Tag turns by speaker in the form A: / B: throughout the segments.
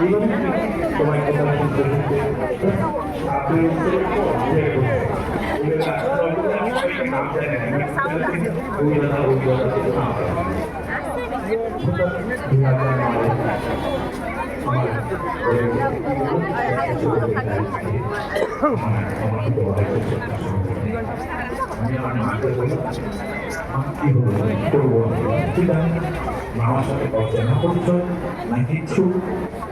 A: আমার অনেক বয়স হয়েছে। এটা হচ্ছে সামনে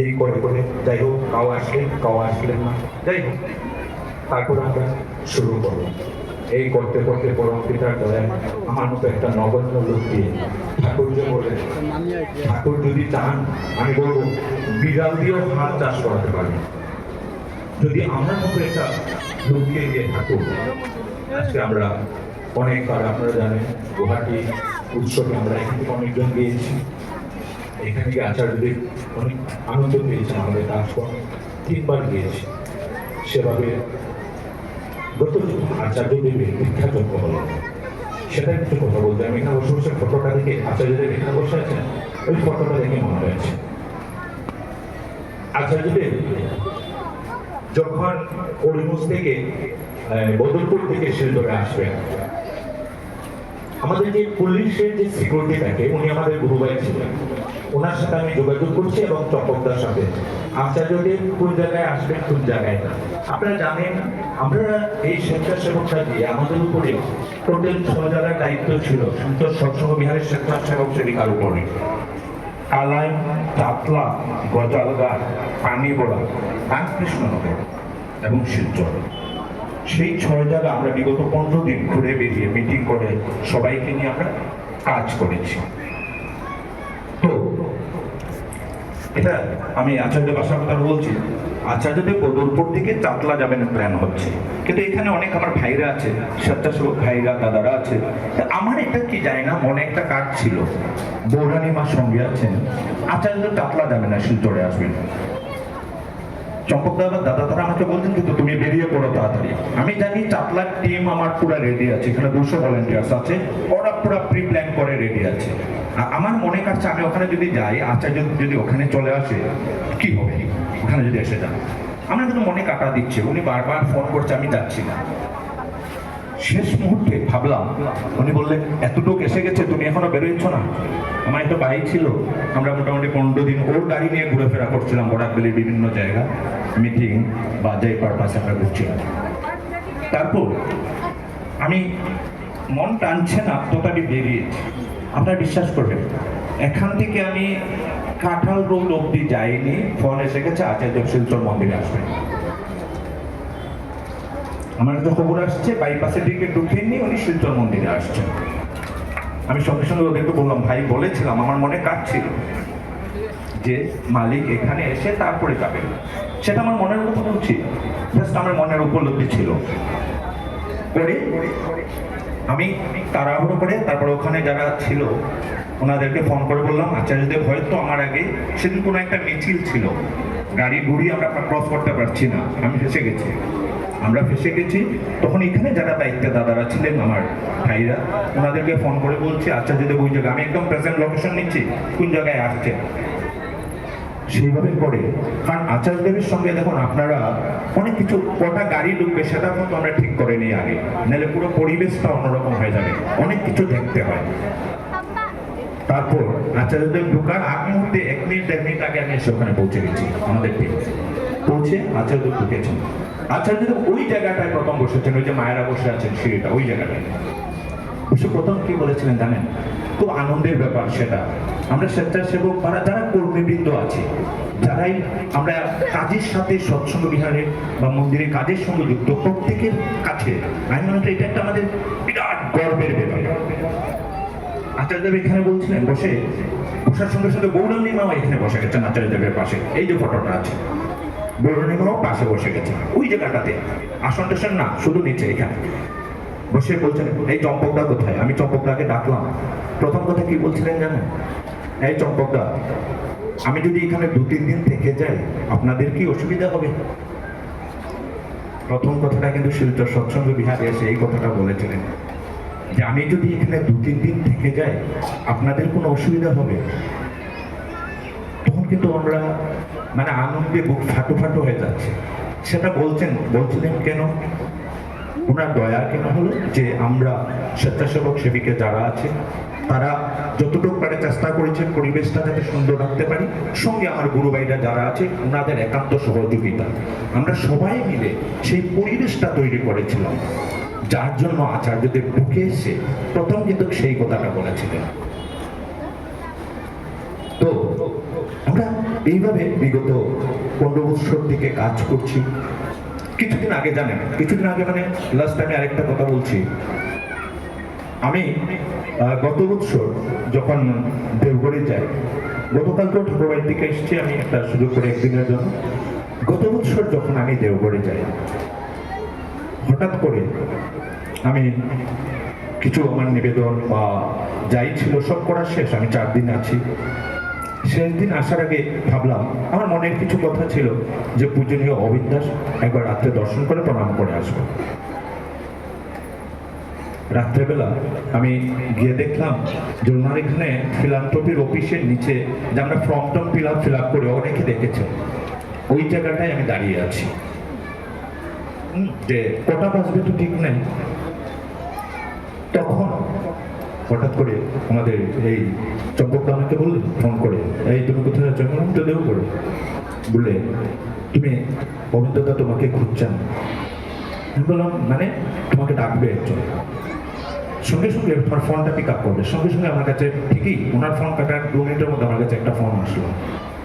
A: এই করে করে। যাই হোক কাউ আসলেন কাউ আসলেন না। যাই হোক, তারপর আমরা শুরু করলাম এই করতে করতে পরম পিতার আমার মতো একটা নগণ্য লোক দিয়ে ঠাকুর যে বলেন ঠাকুর যদি চান, আমি বলব, বিড়াল দিয়েও হাত চাষ করাতে পারি। যদি আমার মতো একটা লোককে দিয়ে ঠাকুর, আজকে আমরা অনেকবার, আপনারা জানেন, গুয়াহাটি উৎসবে আমরা এখান অনেকজন গিয়েছি। এখানে গিয়ে আচার্যদের অনেক আনন্দ পেয়েছেন আমাদের কাজ তিনবার গিয়েছি। সেভাবে গত আচার্যদেবের দীক্ষাযজ্ঞ হলো। সেটা একটু কথা বলতে আমি এখানে বসে বসে ফটোটা দেখে আচার্যদেব এখানে বসে আছেন? ওই ফটোটা দেখে মনে হয়েছে। আচার্যদেব যখন হরিমুজ থেকে আহ, বদরপুর থেকে শিলচরে আসবেন আমাদের যে পুলিশের যে সিকিউরিটি থাকে উনি আমাদের গুরুভাই ছিলেন। ওনার সাথে আমি যোগাযোগ করছি এবং চপকদার সাথে। আচার্যদেব কোন জায়গায় আসবেন, কোন জায়গায় না। আপনারা জানেন, আমরা এই স্বেচ্ছাসেবকটা দিয়ে আমাদের উপরে টোটাল ছ জায়গার দায়িত্ব ছিল। সুন্দর সৎসঙ্গ বিহারের স্বেচ্ছাসেবক সেবিকার উপরে কালাই চাতলা গজালগার, পানিবোড়া, রামকৃষ্ণনগর এবং শিলচর। সেই ছয় জায়গা আমরা বিগত পনেরো দিন ঘুরে বেরিয়ে মিটিং করে সবাইকে নিয়ে আমরা কাজ করেছি তো এটা আমি আচার্য বাসার কথা বলছি, আচার্যদেব বদরপুর থেকে চাতলা যাবেন প্ল্যান হচ্ছে। কিন্তু এখানে অনেক আমার ভাইরা আছে, স্বেচ্ছাসেবক ভাইরা, দাদারা আছে। আমার এটা কি যায় না, মনে একটা কাজ ছিল। বৌরানী মা সঙ্গে আছেন, আচার্য চাতলা যাবে না, শিলচরে আসবেন। চম্পক দাদা দাদা, তারা আমাকে বলছেন, কিন্তু তুমি বেরিয়ে পড়ো তাড়াতাড়ি। আমি জানি চাতলার টিম আমার পুরো রেডি আছে, এখানে দুশো ভলেন্টিয়ার্স আছে, ওরা পুরো প্রি প্ল্যান করে রেডি আছে। আমার মনে কাছে আমি ওখানে যদি যাই আচার্য যদি ওখানে চলে আসে, কি হবে? ওখানে যদি এসে যান। আমার কিন্তু মনে কাটা দিচ্ছে, উনি বারবার ফোন করছে, আমি যাচ্ছি না। শেষ মুহূর্তে ভাবলাম, উনি বললেন, এতটুকু এসে গেছে, তুমি এখনও বেরোচ্ছ না? আমার একটা বাইক ছিল। আমরা মোটামুটি পনেরো দিন ওর গাড়ি নিয়ে ঘুরেফেরা করছিলাম বরাকবেলির বিভিন্ন জায়গা, মিটিং বা যেই পারপাসে, আমরা ঘুরছিলাম। তারপর, আমি মন টানছে না তোতাটি বেরিয়েছি। আপনারা বিশ্বাস করবেন, এখান থেকে আমি কাঁঠাল রোড অব্দি যাইনি ফোন এসে গেছে, আচার্য শিলচর মন্দিরে আসবেন আমার একটা খবর আসছে বাইপাসের দিকে ঢুকেননি উনি শিলচর মন্দিরে আসছেন। আমি সঙ্গে সঙ্গে ওদেরকে বললাম, ভাই, বলেছিলাম, আমার মনে কাজ ছিল যে মালিক এখানে এসে তারপরে যাবে। সেটা আমার মনের বলছি জাস্ট আমার মনের উপলব্ধি ছিল। আমি তাড়াহুড়ো করে তারপর ওখানে যারা ছিল, ওনাদেরকে ফোন করে বললাম আচার্যদেব হয়তো আমার আগে, সেদিন কোনো একটা মিছিল ছিল। গাড়ি ঘুরিয়ে আমরা ক্রস করতে পারছি না, আমি ফেসে গেছি। আমরা ফেসে গেছি, তখন এখানে যারা দায়িত্বে দাদারা ছিলেন আমার ভাইরা, ওনাদেরকে ফোন করে বলছি আচার্যদেব ওই জায়গায় আমি একদম প্রেজেন্ট লোকেশন নিচ্ছি, কোন জায়গায় আসছে সেইভাবে করে। কারণ আচার্যদেবের সঙ্গে দেখুন, আপনারা অনেক কিছু, কটা গাড়ি ঢুকবে সেটা কিন্তু আমরা ঠিক করে নিই আগে। নাহলে পুরো পরিবেশটা অন্যরকম হয়ে যাবে। অনেক কিছু দেখতে হয়। তারপর আচার্যদেব ঢোকার আগ মুহূর্তে এক মিনিট, দেড় মিনিট আগে আমি এসে ওখানে পৌঁছে গেছি, আমাদের টিম পৌঁছে আচার্যদেব ঢুকেছেন। আচার্যদেব ওই জায়গাটায় প্রথম বসেছেন, ওই যে মায়েরা বসে আছেন সিঁড়িটা, ওই জায়গাটায়। বসে প্রথম কি বলেছিলেন জানেন? খুব আনন্দের ব্যাপার সেটা। আমরা স্বেচ্ছাসেবক যারা যারা কর্মীবৃন্দ আছে, যারাই আমরা কাজের সাথে সৎসঙ্গ বিহারে বা মন্দিরের কাজের সঙ্গে যুক্ত, প্রত্যেকের কাছে। আমি মনে এটা একটা আমাদের বিরাট গর্বের ব্যাপার। আচার্যদেব এখানে বলছিলেন, বসে। বসার সঙ্গে সঙ্গে এখানে বসে গেছেন আচার্যদেবের পাশে। এই যে ফটোটা আছে, গৌরাঙ্গিমাও পাশে বসে গেছে। ওই জায়গাটাতে। আসন টাসন না, শুধু নিচে এখানে। বসে বলছেন, এই চম্পকদা কোথায়? আমি চম্পকদাকে ডাকলাম। প্রথম কথা কি বলছিলেন জানেন? এই চম্পকদা, আমি যদি এখানে দু তিন দিন থেকে যাই, আপনাদের কি অসুবিধা হবে? প্রথম কথাটা কিন্তু শিলচর সৎসঙ্গ বিহারে এসে এই কথাটা বলেছিলেন। যে আমি যদি এখানে দু তিন দিন থেকে যাই, আপনাদের কোনো অসুবিধা হবে? তখন কিন্তু আমরা মানে আনন্দে বুক ফাটো ফাটো হয়ে যাচ্ছে। সেটা বলছেন, বলছিলেন কেন? ওনার দয়া কেন হলো যে আমরা স্বেচ্ছাসেবক সেবিকা যারা আছে, তারা যতটুকু পারে চেষ্টা করেছেন পরিবেশটা যাতে সুন্দর রাখতে পারি। সঙ্গে আমার গুরু ভাইরা যারা আছে, ওনাদের একান্ত সহযোগিতা। আমরা সবাই মিলে সেই পরিবেশটা তৈরি করেছিলাম। যার জন্য আচার্যদের বুকে এসে প্রথম কিন্তু সেই কথাটা বলেছিলেন। তো, আমরা এইভাবে বিগত পনেরো বছর থেকে কাজ করছি। কিছুদিন আগে জানেন, কিছুদিন আগে মানে লাস্ট টাইমে আরেকটা কথা বলছি। আমি গত বছর যখন দেওঘরে যাই, গতকাল তো ঠাকুরবাড়ি থেকে এসেছি, আমি একটা সুযোগ করে একদিনের জন্য। গত বছর যখন আমি দেওঘরে যাই, হঠাৎ করে আমি কিছু আমার নিবেদন বা যাই ছিল সব করা শেষ, আমি চার দিন আছি। শেষ দিন আসার আগে ভাবলাম, আমার মনের কিছু কথা ছিল যে পূজনীয় অবিদ্যাস একবার রাত্রে দর্শন করে প্রণাম করে আসব। রাত্রেবেলা আমি গিয়ে দেখলাম যে ওনার এখানে ফিলান্ট্রপির অফিসের নিচে যে আমরা ফর্ম টর্ম ফিল আপ ফিল আপ করে অনেকে দেখেছে ওই জায়গাটায় আমি দাঁড়িয়ে আছি। যে কটা বাজবে তো ঠিক নেই। তখন হঠাৎ করে আমাদের এই চম্পকটা আমাকে বললে, ফোন করে, এই, তুমি কোথায় আছো? আমি তো দেবো করে বলে তুমি অভিজ্ঞতা তোমাকে খুঁজছেন আমি বললাম মানে তোমাকে ডাকবে একজন। সঙ্গে সঙ্গে তোমার ফোনটা পিক আপ করবে। সঙ্গে সঙ্গে আমার কাছে ঠিকই ওনার ফোন কাটার দু মিনিটের মধ্যে আমার কাছে একটা ফোন আসলো।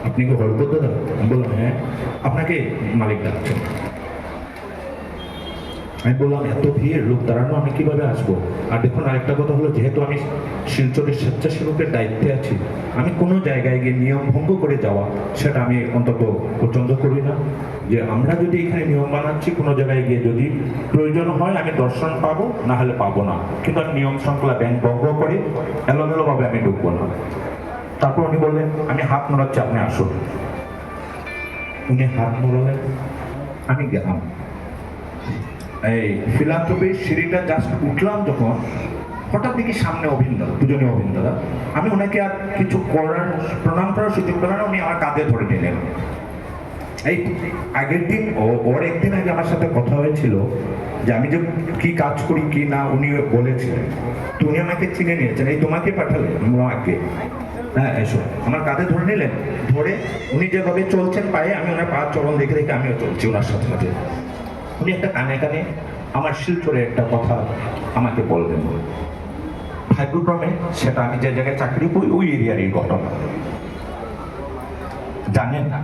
A: আপনি কি গল্প দাদা? বললাম হ্যাঁ আপনাকে মালিক ডাকছেন আমি বললাম, এত ভিড় লোক দাঁড়ানো, আমি কীভাবে আসব? আর দেখুন, আরেকটা কথা হলো, যেহেতু আমি শিলচরের স্বেচ্ছাসেবকের দায়িত্বে আছি, আমি কোনো জায়গায় গিয়ে নিয়ম ভঙ্গ করে যাওয়া, সেটা আমি অন্তত পছন্দ করি না। যে আমরা যদি এখানে নিয়ম বানাচ্ছি, কোনো জায়গায় গিয়ে যদি প্রয়োজন হয়, আমি দর্শন পাবো, না হলে পাবো না। কিন্তু আমি নিয়ম শৃঙ্খলা ব্যাংক ভঙ্গ করে এলোমেলোভাবে আমি ঢুকবো না। তারপর উনি বললেন, আমি হাত নোড়াচ্ছি আপনি আসুন। উনি হাত নোড়ালেন আমি গেলাম। এই ফিলান্থ্রপির সিঁড়িটা জাস্ট উঠলাম যখন, হঠাৎ দেখি সামনে অভিন্ন, দুজনে অভিন্দাদা আমি ওনাকে আর কিছু করার, প্রণাম করার সুযোগ পেলাম না, উনি আমার কাঁধে ধরে নিলেন। এই আগের দিন ওর একদিন আগে আমার সাথে কথা হয়েছিল যে আমি যে কি কাজ করি, কি না, উনি বলেছিলেন। তো উনি আমাকে চিনে নিয়েছেন, এই তোমাকে পাঠালেন আমি আগে হ্যাঁ এসো। আমার কাঁধে ধরে নিলেন, ধরে উনি যেভাবে চলছেন পায়ে, আমি ওনার পা, চলন দেখে দেখে আমিও চলছি ওনার সাথে সাথে। উনি একটা কানে কানে আমার শিলচরে একটা কথা আমাকে বললেন ভাগ্যক্রমে সেটা আমি যে জায়গায় চাকরি করি, ওই এরিয়ারই ঘটনা। জানেন না,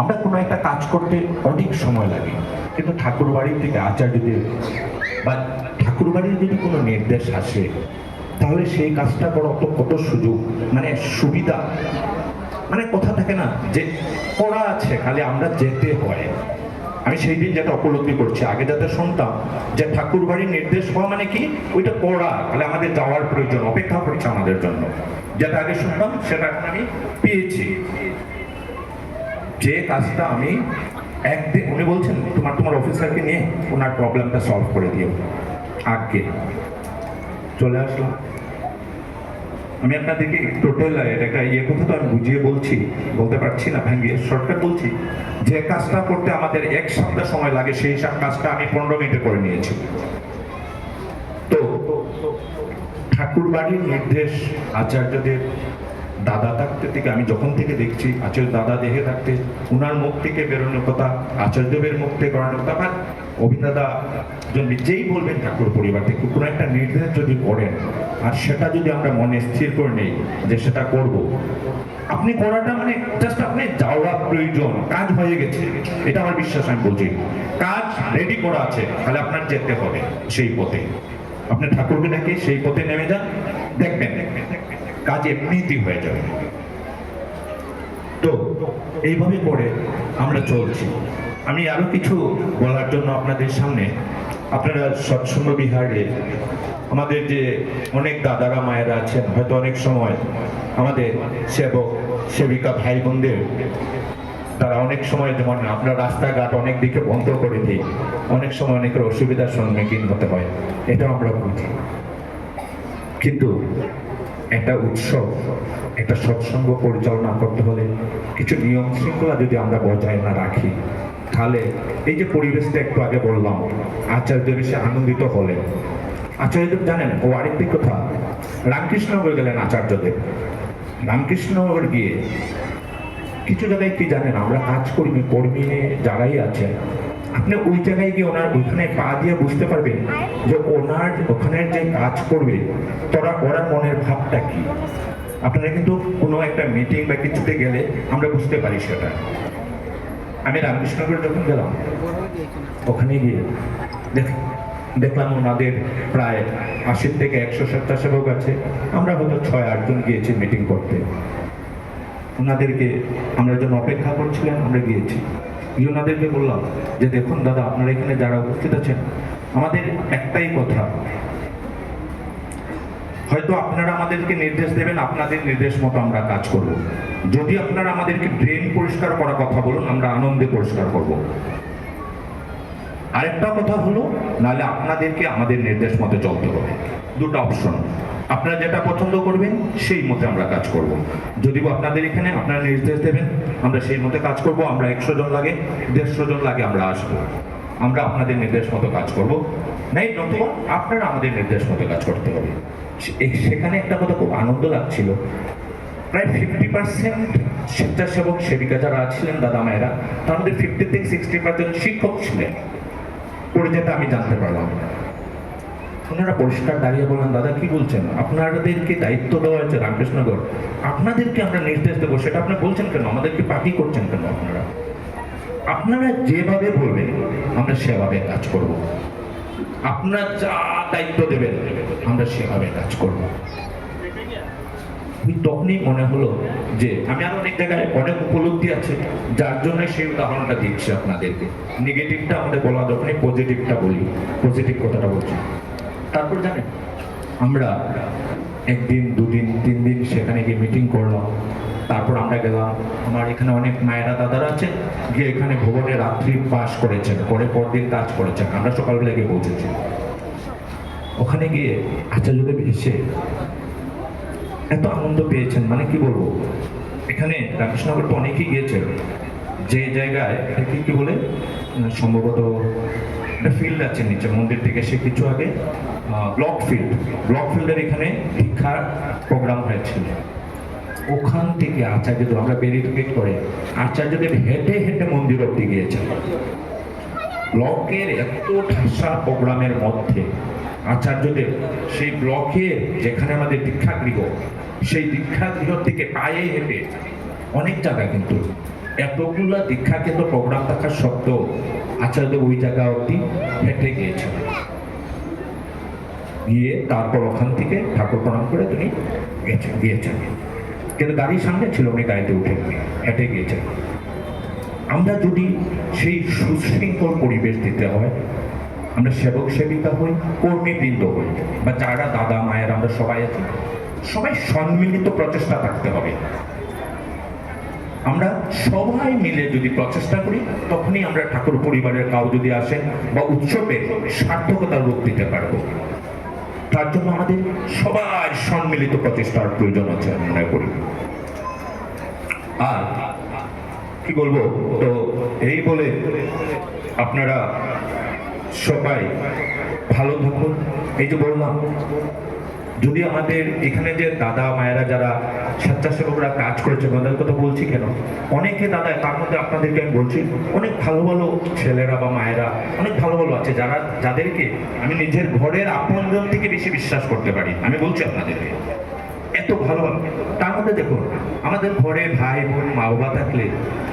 A: আমরা কোনো একটা কাজ করতে অনেক সময় লাগে, কিন্তু ঠাকুর বাড়ি থেকে আচার্যদের বা ঠাকুর বাড়ির যদি কোনো নির্দেশ আসে, তাহলে সেই কাজটা করা তো কত সুযোগ মানে সুবিধা। মানে কথা থাকে না যে করা আছে, খালি আমরা যেতে হয়। আমি সেই দিন যেটা উপলব্ধি করছি, আগে যাতে শুনতাম যে ঠাকুর বাড়ির নির্দেশ হওয়া মানে কি? ওইটা করা। তাহলে আমাদের যাওয়ার প্রয়োজন, অপেক্ষা করছে আমাদের জন্য। যেটা আগে শুনতাম, সেটা এখন আমি পেয়েছি। যে কাজটা আমি একদিন, উনি বলছেন, তোমার তোমার অফিসারকে নিয়ে ওনার প্রবলেমটা সলভ করে দিও। আগে চলে আসলাম। আমি আপনাদেরকে টোটাল একটা ইয়ে কথা তো আমি বুঝিয়ে বলছি, বলতে পারছি না, ভাঙ্গিয়ে শর্টকাট বলছি, যে কাজটা করতে আমাদের এক সপ্তাহ সময় লাগে, সেই সব কাজটা আমি পনেরো মিনিটে করে নিয়েছি। তো ঠাকুর বাড়ির নির্দেশ, আচার্যদের দাদা থাকতে থেকে, আমি যখন থেকে দেখছি, আচার্য দাদা দেখে থাকতে ওনার মুখ থেকে বেরোনোর কথা আচার্যদেবের মুখ থেকে করানোর কথা বা অভিনেতা যেই বলবেন ঠাকুর পরিবার থেকে কোনো একটা নির্দেশ যদি করেন আর সেটা যদি আমরা মনে স্থির করে নেই যে সেটা করব। আপনি করাটা মানে জাস্ট আপনি যাওয়া প্রয়োজন, কাজ হয়ে গেছে। এটা আমার বিশ্বাস, আমি বলছি। কাজ রেডি করা আছে, তাহলে আপনার যেতে হবে সেই পথে। আপনি ঠাকুরকে ডেকে, সেই পথে নেমে যান, দেখবেন কাজ এমনিতেই হয়ে যাবে। তো এইভাবে করে আমরা চলছি। আমি আরও কিছু বলার জন্য আপনাদের সামনে। আপনারা সৎসঙ্গ বিহারে আমাদের যে অনেক দাদারা, মায়েরা আছেন, হয়তো অনেক সময় আমাদের সেবক, সেবিকা ভাই বোনদের তারা অনেক সময় যেমন আমরা রাস্তাঘাট অনেক দিকে বন্ধ করে দিই, অনেক সময় অনেকের অসুবিধার সম্মুখীন হতে হয়, এটাও আমরা বুঝি। কিন্তু একটা উৎসব, একটা সৎসঙ্গ পরিচালনা করতে হলে কিছু নিয়ম শৃঙ্খলা যদি আমরা বজায় না রাখি, তাহলে এই যে পরিবেশটা একটু আগে বললাম আচার্য বেশি আনন্দিত হলে আচার্যদেব জানেন, ও আরেকটি কথা। রামকৃষ্ণনগর গেলেন আচার্যদেব। রামকৃষ্ণনগর গিয়ে কিছু জায়গায় কি জানেন, আমরা কাজ কর্মী যারাই আছেন, আপনি ওই জায়গায় গিয়ে ওনার ওইখানে পা দিয়ে বুঝতে পারবেন যে ওনার ওখানের যে কাজ করবে, তোরা, ওরা মনের ভাবটা কি? আপনারা কিন্তু কোনো একটা মিটিং বা কিছুতে গেলে আমরা বুঝতে পারি সেটা। আমি রামকৃষ্ণগর যখন গেলাম, ওখানে গিয়ে দেখ দেখলাম ওনাদের প্রায় আশি থেকে একশো স্বেচ্ছাসেবক আছে। আমরা হয়তো ছয় আটজন গিয়েছি মিটিং করতে। ওনাদেরকে আমরা যখন অপেক্ষা করছিলেন আমরা গিয়েছি। গিয়ে ওনাদেরকে বললাম যে, দেখুন দাদা, আপনারা এখানে যারা উপস্থিত আছেন, আমাদের একটাই কথা। হয়তো আপনারা আমাদেরকে নির্দেশ দেবেন, আপনাদের নির্দেশ মতো আমরা কাজ করব। যদি আপনারা আমাদেরকে ড্রেন পরিষ্কার করার কথা বলুন, আমরা আনন্দে পরিষ্কার করব। আরেকটা কথা হলো নাহলে আপনাদেরকে আমাদের নির্দেশ মতো চলতে হবে। দুটো অপশন আপনারা যেটা পছন্দ করবেন, সেই মতে আমরা কাজ করব। যদিও আপনাদের এখানে আপনারা নির্দেশ দেবেন, আমরা সেই মতে কাজ করব, আমরা একশো জন লাগে, দেড়শো জন লাগে আমরা আসব। আমরা আপনাদের নির্দেশ মতো কাজ করব। নাই, নতুবা আপনারা আমাদের নির্দেশ মতো কাজ করতে হবে। সেখানে একটা কথা খুব আনন্দ লাগছিল। প্রায় ফিফটি পার্সেন্ট স্বেচ্ছাসেবক সেবিকা যারা ছিলেন দাদা মায়েরা তার মধ্যে ফিফটি থেকে সিক্সটি পার্সেন্ট শিক্ষক ছিলেন। পড়ে আমি জানতে পারলাম। ওনারা পরিষ্কার দাঁড়িয়ে বললেন, দাদা, কি বলছেন? আপনাদেরকে দায়িত্ব দেওয়া হয়েছে রামকৃষ্ণগর আপনাদেরকে আমরা নির্দেশ দেবো, সেটা আপনি বলছেন কেন? আমাদেরকে পার্টি করছেন কেন আপনারা? আপনারা যেভাবে বলবেন, আমরা সেভাবে কাজ করব। আপনারা যা দায়িত্ব দেবেন, আমরা সেভাবে কাজ করব। তখনই মনে হলো যে আমি আর অনেক জায়গায় অনেক উপলব্ধি আছে, যার জন্য সেই উদাহরণটা দিচ্ছি আপনাদেরকে। নেগেটিভটা আমাদের বলা যখনই পজিটিভটা বলি। পজিটিভ কথাটা বলছি। তারপর জানেন, আমরা একদিন, দুদিন তিন দিন সেখানে গিয়ে মিটিং করলাম। তারপর আমরা গেলাম, আমার এখানে অনেক মায়েরা দাদারা আছেন, গিয়ে এখানে ভবনে রাত্রি বাস করেছেন পরে পরদিন কাজ করেছেন। আমরা সকালবেলা গিয়ে পৌঁছেছি। ওখানে গিয়ে আচার্যদেব এসে এত আনন্দ পেয়েছেন মানে কি বলব? এখানে রামকৃষ্ণনগর তো অনেকেই গিয়েছে যে জায়গায় এটাকে কি বলে সম্ভবত একটা ফিল্ড আছে নিচে, মন্দির থেকে সে কিছু আগে ব্লক ফিল্ড ব্লক ফিল্ডের এখানে দীক্ষার প্রোগ্রাম হয়েছিল। ওখান থেকে আচার্যদেব আমরা ভেরিফিকেট করে আচার্যদেব হেঁটে হেঁটে মন্দির অব্দি গিয়েছেন। ব্লকের এত ঠাসা প্রোগ্রামের মধ্যে আচার্যদেব সেই ব্লকের যেখানে আমাদের দীক্ষাগৃহ, সেই দীক্ষাগৃহ থেকে পায়ে হেঁটে অনেক জায়গা কিন্তু এতগুলা দীক্ষা কেন্দ্র প্রোগ্রাম থাকার সত্ত্বেও আচার্যদেব ওই জায়গা অব্দি হেঁটে গিয়েছেন। গিয়ে তারপর ওখান থেকে ঠাকুর প্রণাম করে তিনি গিয়েছেন। কিন্তু গাড়ির সামনে ছিল উনি গাড়িতে উঠে হেঁটে গিয়েছেন। আমরা যদি সেই সুশৃঙ্খল পরিবেশ দিতে হয় আমরা সেবক সেবিকা হই, কর্মীবৃন্দ হই, বা যারা দাদা, মায়ের, আমরা সবাই আছি, সবাই সম্মিলিত প্রচেষ্টা থাকতে হবে। আমরা সবাই মিলে যদি প্রচেষ্টা করি, তখনই আমরা ঠাকুর পরিবারের কাউ যদি আসেন বা উৎসবে সার্থকতার রূপ দিতে পারব। তার জন্য আমাদের সবাই সম্মিলিত প্রচেষ্টার প্রয়োজন আছে আমি মনে করি। আর কি বলব? তো এই বলে আপনারা সবাই ভালো থাকুন। এই যে বললাম, যদি আমাদের এখানে যে দাদা মায়েরা যারা স্বেচ্ছাসেবকরা কাজ করেছে তাদের কথা বলছি কেন? অনেকে দাদা, তার মধ্যে আপনাদেরকে আমি বলছি, অনেক ভালো ভালো ছেলেরা বা মায়েরা, অনেক ভালো ভালো আছে যারা, যাদেরকে আমি নিজের ঘরের আপনজন থেকে বেশি বিশ্বাস করতে পারি। আমি বলছি আপনাদেরকে। এত ভালো। তার মধ্যে দেখুন, আমাদের ঘরে ভাই, বোন মা বাবা থাকলে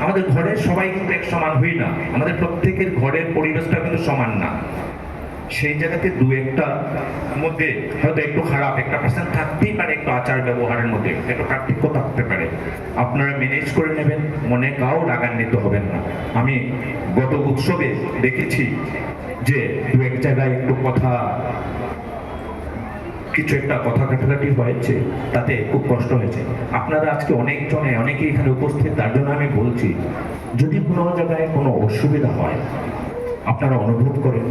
A: আমাদের ঘরের সবাই কিন্তু এক সমান হই না। আমাদের প্রত্যেকের ঘরের পরিবেশটা কিন্তু সমান না। সেই জায়গাতে দু একটা মধ্যে হয়তো একটু খারাপ, একটা পার্সেন্ট থাকতেই পারে একটু আচার ব্যবহারের মধ্যে, একটু পার্থক্য থাকতে পারে। আপনারা ম্যানেজ করে নেবেন, মনে কাউ রাগান্বিত হবেন না। আমি গত উৎসবে দেখেছি যে দু এক জায়গায় একটু কথা কিছু একটা কথা কাটাকাটি হয়েছে, তাতে খুব কষ্ট হয়েছে। আপনারা আজকে অনেকজনে অনেকেই এখানে উপস্থিত, তার জন্য আমি বলছি, যদি কোনো জায়গায় কোনো অসুবিধা হয়, আপনারা অনুভব করেন।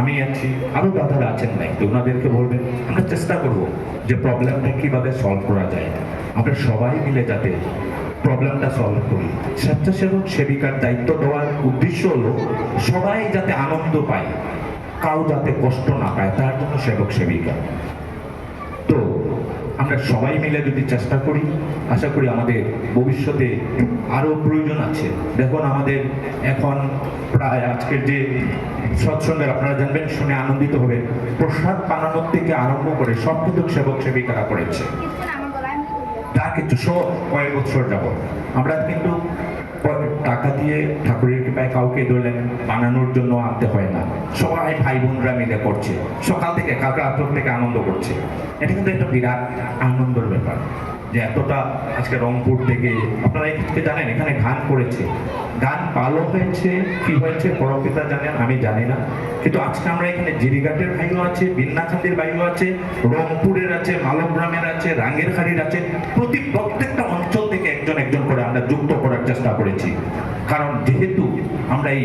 A: আমি আছি, আরও দাদারা আছেন নাই, তো ওনাদেরকে বলবেন, আমরা চেষ্টা করব যে প্রবলেমটা কীভাবে সলভ করা যায়। আমরা সবাই মিলে যাতে প্রবলেমটা সলভ করি। স্বেচ্ছাসেবক, সেবিকার দায়িত্ব দেওয়ার উদ্দেশ্য হলো সবাই যাতে আনন্দ পায়। কাউ যাতে কষ্ট না পায় তার জন্য সেবক সেবিকা। তো আমরা সবাই মিলে যদি চেষ্টা করি আশা করি আমাদের ভবিষ্যতে আরও প্রয়োজন আছে। দেখুন আমাদের এখন প্রায় আজকের যে সৎসঙ্গের আপনারা জানবেন শুনে আনন্দিত হবে প্রসাদ বানানোর থেকে আরম্ভ করে সব কিন্তু সেবক সেবিকারা করেছে। কিছু সব কয়েক বছর যাব আমরা কিন্তু টাকা দিয়ে ঠাকুরের কৃপায় কাউকে ধরলেন, বানানোর জন্য আনতে হয় না। সবাই ভাই বোনরা মিলে করছে। সকাল থেকে কালকে রাত্র থেকে আনন্দ করছে। এটা কিন্তু একটা বিরাট আনন্দের ব্যাপার যে এতটা আজকে রংপুর থেকে, আপনারা এখান জানেন, এখানে গান করেছে। গান ভালো হয়েছে, কি হয়েছে পরপিতা জানেন আমি জানি না। কিন্তু আজকে আমরা এখানে জিরিঘাটের ভাইও আছে, বিন্নাখান্দির ভাইও আছে, রংপুরের আছে, মালগ্রামের আছে রাঙ্গেরখাড়ির আছে। প্রতি প্রত্যেকটা অঞ্চল থেকে একজন একজন করে আমরা যুক্ত করার চেষ্টা করেছি। কারণ যেহেতু আমরা এই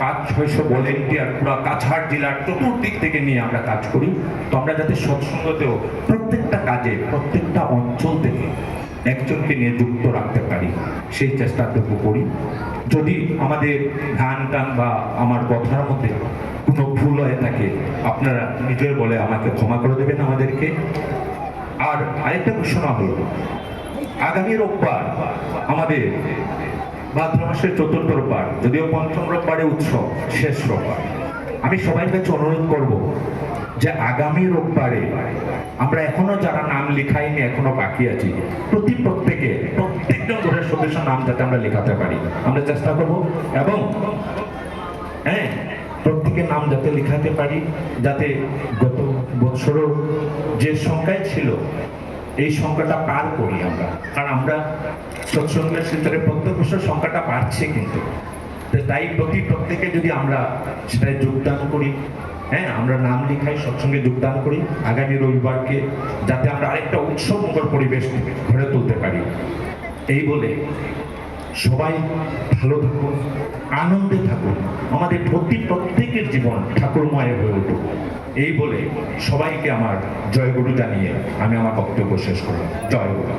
A: পাঁচ, ছয়শো ভলেন্টিয়ার পুরো কাছাড় জেলার চতুর্দিক থেকে নিয়ে আমরা কাজ করি, তো আমরা যাতে সৎসঙ্গতেও প্রত্যেকটা কাজে, প্রত্যেকটা অঞ্চল থেকে একজনকে নিয়ে যুক্ত রাখতে পারি, সেই চেষ্টাটুকু করি। যদি আমাদের গান টান বা আমার কথার মধ্যে কোনো ভুল হয়ে থাকে, আপনারা নিজের বলে আমাকে ক্ষমা করে দেবেন আমাদেরকে। আর আরেকটা ঘোষণা হলো আগামী রোববার আমাদের ভাদ্র মাসের চতুর্থ রোববার, যদিও পঞ্চম রোববারে উৎসব, শেষ রোববার। আমি সবাই কাছে অনুরোধ করব যে আগামী রোববারে আমরা এখনও যারা নাম লিখাইনি, এখনও বাকি আছি, প্রতি প্রত্যেকে, প্রত্যেকজন ঘরের সদস্য নাম যাতে আমরা লেখাতে পারি। আমরা চেষ্টা করব এবং হ্যাঁ প্রত্যেকের নাম যাতে লেখাতে পারি, যাতে গত বছরও যে সংখ্যায় ছিল এই সংখ্যাটা পার করি আমরা। কারণ আমরা সৎসঙ্গের ক্ষেত্রে প্রত্যেক বছর সংখ্যাটা বাড়ছে কিন্তু। তাই প্রতি প্রত্যেকে যদি আমরা সেটায় যোগদান করি হ্যাঁ আমরা নাম লিখাই সৎসঙ্গে যোগদান করি, আগামী রবিবারকে যাতে আমরা আরেকটা উৎসব মুখর পরিবেশ গড়ে তুলতে পারি। এই বলে সবাই ভালো থাকুন, আনন্দে থাকুন। আমাদের প্রতি প্রত্যেকের জীবন ঠাকুরময় হয়ে উঠুক। এই বলে সবাইকে আমার জয়গুরু জানিয়ে আমি আমার বক্তব্য শেষ করলাম। জয় গুরু।